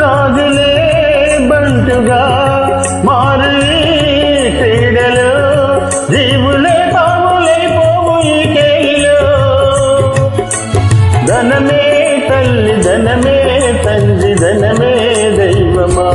రాజులే బంటుగా మారి క్రీడలు జీవులే పాములై పోము ఈ కేలో ధనమే తల్లి ధనమే తండ్రి ధనమే దైవమా.